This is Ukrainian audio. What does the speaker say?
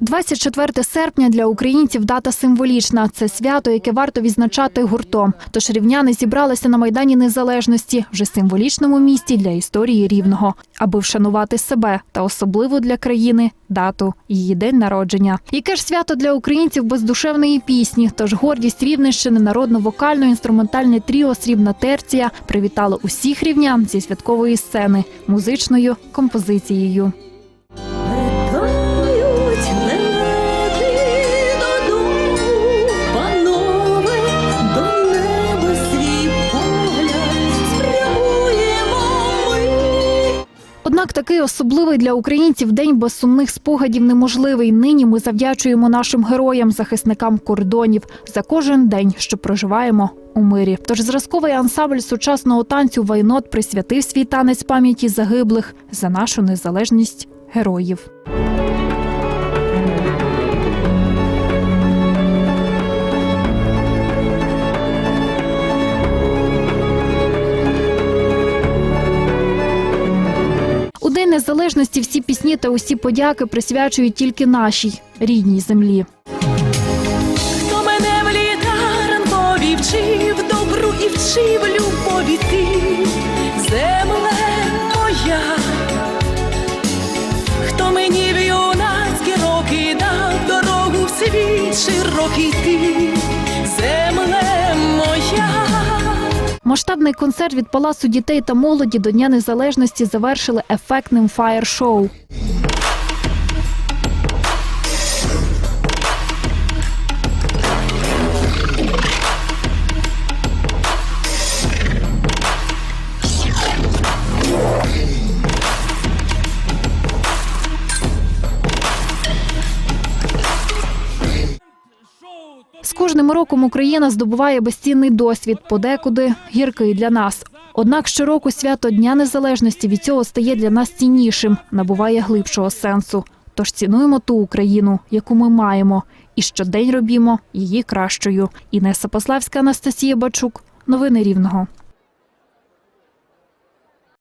24 серпня для українців дата символічна. Це свято, яке варто відзначати гуртом. Тож рівняни зібралися на майдані незалежності, вже символічному місті для історії рівного, аби вшанувати себе та особливо для країни дату її день народження. Яке ж свято для українців без душевної пісні? Тож гордість рівненщини народно-вокально-інструментальне тріо Срібна терція привітало усіх рівнян зі святкової сцени музичною композицією. Однак такий особливий для українців день без сумних спогадів неможливий. Нині ми завдячуємо нашим героям, захисникам кордонів за кожен день, що проживаємо у мирі. Тож зразковий ансамбль сучасного танцю Вайнот присвятив свій танець пам'яті загиблих за нашу незалежність героїв. Незалежності всі пісні та усі подяки присвячують тільки нашій рідній землі. Хто мене в літа ранкові вчив, добру і вчив любові ти, земле моя, хто мені в юнацькі роки дав дорогу в світ широкий ти, Масштабний концерт від Палацу дітей та молоді до Дня Незалежності завершили ефектним фаєр-шоу. З кожним роком Україна здобуває безцінний досвід, подекуди гіркий для нас. Однак щороку свято Дня Незалежності від цього стає для нас ціннішим, набуває глибшого сенсу. Тож цінуємо ту Україну, яку ми маємо, і щодень робімо її кращою. Інеса Пославська, Анастасія Бачук. Новини Рівного.